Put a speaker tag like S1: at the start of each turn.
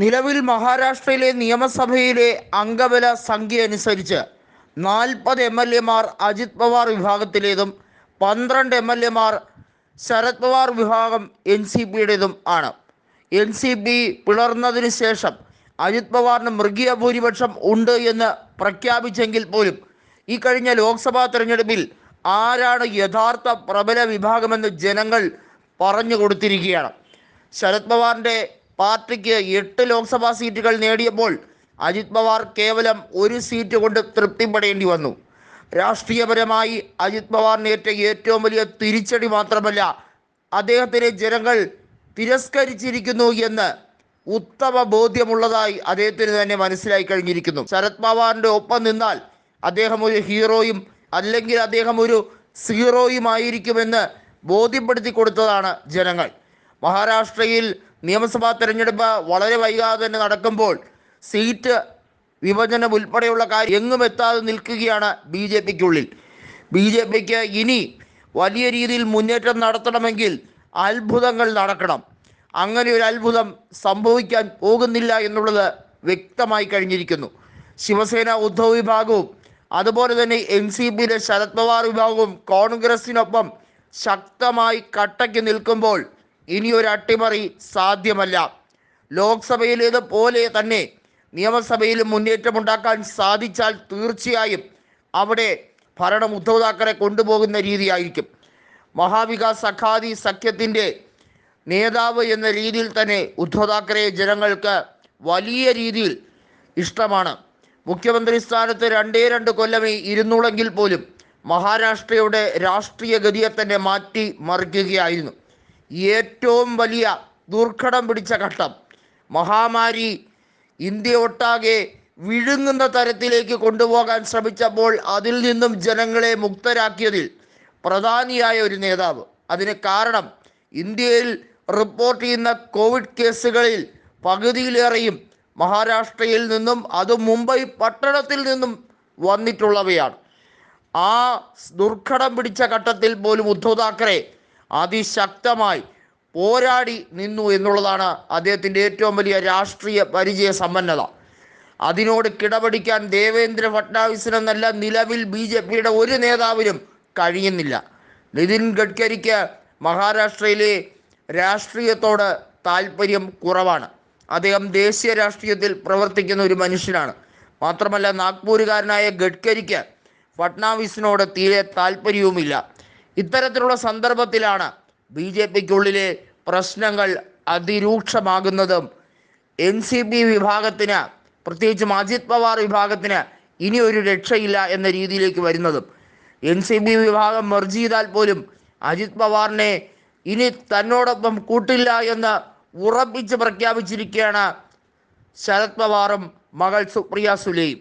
S1: നിലവിൽ മഹാരാഷ്ട്രയിലെ നിയമസഭയിലെ അംഗബല സംഖ്യ അനുസരിച്ച് നാൽപ്പത് എം എൽ എമാർ അജിത് പവാർ വിഭാഗത്തിലേതും പന്ത്രണ്ട് എം എൽ എമാർ ശരത് പവാർ വിഭാഗം എൻ സി പിയുടേതും ആണ്. എൻ സി പി പിളർന്നതിന് ശേഷം അജിത് പവാറിന് മൃഗീയ ഭൂരിപക്ഷം ഉണ്ട് എന്ന് പ്രഖ്യാപിച്ചെങ്കിൽ പോലും ഈ കഴിഞ്ഞ ലോക്സഭാ തെരഞ്ഞെടുപ്പിൽ ആരാണ് യഥാർത്ഥ പ്രബല വിഭാഗമെന്ന് ജനങ്ങൾ പറഞ്ഞു കൊടുത്തിരിക്കുകയാണ്. ശരത് പവാറിന്റെ പാർട്ടിക്ക് എട്ട് ലോക്സഭാ സീറ്റുകൾ നേടിയപ്പോൾ അജിത് പവാർ കേവലം ഒരു സീറ്റ് കൊണ്ട് തൃപ്തിപ്പെടേണ്ടി വന്നു. രാഷ്ട്രീയപരമായി അജിത് പവാറിനേറ്റ ഏറ്റവും വലിയ തിരിച്ചടി മാത്രമല്ല അദ്ദേഹത്തിനെ ജനങ്ങൾ തിരസ്കരിച്ചിരിക്കുന്നു എന്ന് ഉത്തമ ബോധ്യമുള്ളതായി അദ്ദേഹത്തിന് തന്നെ മനസ്സിലായി കഴിഞ്ഞിരിക്കുന്നു. ശരത് പവാറിന്റെ ഒപ്പം നിന്നാൽ അദ്ദേഹം ഒരു ഹീറോയും അല്ലെങ്കിൽ അദ്ദേഹം ഒരു സീറോയും സീറോയുമായിരിക്കുമെന്ന് ബോധ്യപ്പെടുത്തി കൊടുത്തതാണ് ജനങ്ങൾ. മഹാരാഷ്ട്രയിൽ നിയമസഭാ തെരഞ്ഞെടുപ്പ് വളരെ വൈകാതെ തന്നെ നടക്കുമ്പോൾ സീറ്റ് വിഭജനം ഉൾപ്പെടെയുള്ള കാര്യം എങ്ങും എത്താതെ നിൽക്കുകയാണ് ബി ജെ പിക്കുള്ളിൽ. ബി ജെ പിക്ക് ഇനി വലിയ രീതിയിൽ മുന്നേറ്റം നടത്തണമെങ്കിൽ അത്ഭുതങ്ങൾ നടക്കണം. അങ്ങനെ ഒരു അത്ഭുതം സംഭവിക്കാൻ പോകുന്നില്ല എന്നുള്ളത് വ്യക്തമായി കഴിഞ്ഞിരിക്കുന്നു. ശിവസേന ഉദ്ധവ് വിഭാഗവും അതുപോലെ തന്നെ എൻ സി പിയിലെ ശരത് പവാർ വിഭാഗവും കോൺഗ്രസിനൊപ്പം ശക്തമായി കട്ടയ്ക്ക് നിൽക്കുമ്പോൾ ഇനി ഒരു അട്ടിമറി സാധ്യമല്ല. ലോക്സഭയിലേത് പോലെ തന്നെ നിയമസഭയിലും മുന്നേറ്റമുണ്ടാക്കാൻ സാധിച്ചാൽ തീർച്ചയായും അവിടെ ഭരണം ഉദ്ധവ് താക്കറെ കൊണ്ടുപോകുന്ന രീതിയായിരിക്കും. മഹാവികാസ് അഖാദി സഖ്യത്തിന്റെ നേതാവ് എന്ന രീതിയിൽ തന്നെ ഉദ്ധവ് താക്കറെ ജനങ്ങൾക്ക് വലിയ രീതിയിൽ ഇഷ്ടമാണ്. മുഖ്യമന്ത്രി സ്ഥാനത്ത് രണ്ടേ രണ്ട് കൊല്ലമേ ഇരുന്നുള്ളെങ്കിൽ പോലും മഹാരാഷ്ട്രയുടെ രാഷ്ട്രീയ ഗതിയെ തന്നെ മാറ്റി മറിക്കുകയായിരുന്നു. ഏറ്റവും വലിയ ദുർഘടം പിടിച്ച ഘട്ടം. മഹാമാരി ഇന്ത്യ ഒട്ടാകെ വിഴുങ്ങുന്ന തരത്തിലേക്ക് കൊണ്ടുപോകാൻ ശ്രമിച്ചപ്പോൾ അതിൽ നിന്നും ജനങ്ങളെ മുക്തരാക്കിയതിൽ പ്രധാനിയായ ഒരു നേതാവ്. അതിന് കാരണം ഇന്ത്യയിൽ റിപ്പോർട്ട് ചെയ്യുന്ന കോവിഡ് കേസുകളിൽ പകുതിയിലേറെയും മഹാരാഷ്ട്രയിൽ നിന്നും അത് മുംബൈ പട്ടണത്തിൽ നിന്നും വന്നിട്ടുള്ളവയാണ്. ആ ദുർഘടം പിടിച്ച ഘട്ടത്തിൽ പോലും ഉദ്ധവ് താക്കറെ അതിശക്തമായി പോരാടി നിന്നു എന്നുള്ളതാണ് അദ്ദേഹത്തിന്റെ ഏറ്റവും വലിയ രാഷ്ട്രീയ പരിചയ സമ്പന്നത. അതിനോട് കിടപിടിക്കാൻ ദേവേന്ദ്ര ഫട്നാവിസിനെന്നല്ല നിലവിൽ ബി ജെ പിയുടെ ഒരു നേതാവിനും കഴിയുന്നില്ല. നിതിൻ ഗഡ്കരിക്ക് മഹാരാഷ്ട്രയിലെ രാഷ്ട്രീയത്തോട് താല്പര്യം കുറവാണ്. അദ്ദേഹം ദേശീയ രാഷ്ട്രീയത്തിൽ പ്രവർത്തിക്കുന്ന ഒരു മനുഷ്യനാണ്. മാത്രമല്ല നാഗ്പൂരുകാരനായ ഗഡ്കരിക്ക് ഫട്നാവിസിനോട് തീരെ താല്പര്യവുമില്ല ഇത്തരത്തിലുള്ള സന്ദർഭത്തിലാണ് ബി ജെ പിക്കുള്ളിലെ പ്രശ്നങ്ങൾ അതിരൂക്ഷമാകുന്നതും. എൻ സി പി വിഭാഗത്തിന് പ്രത്യേകിച്ചും അജിത് പവാർ വിഭാഗത്തിന് ഇനി ഒരു രക്ഷയില്ല എന്ന രീതിയിലേക്ക് വരുന്നതും. എൻ സി പി വിഭാഗം മെർജ് ചെയ്താൽ പോലും അജിത് പവാറിനെ ഇനി തന്നോടൊപ്പം കൂട്ടില്ല എന്ന് ഉറപ്പിച്ച് പ്രഖ്യാപിച്ചിരിക്കുകയാണ് ശരത് പവാറും മകൾ സുപ്രിയ സുലെയും.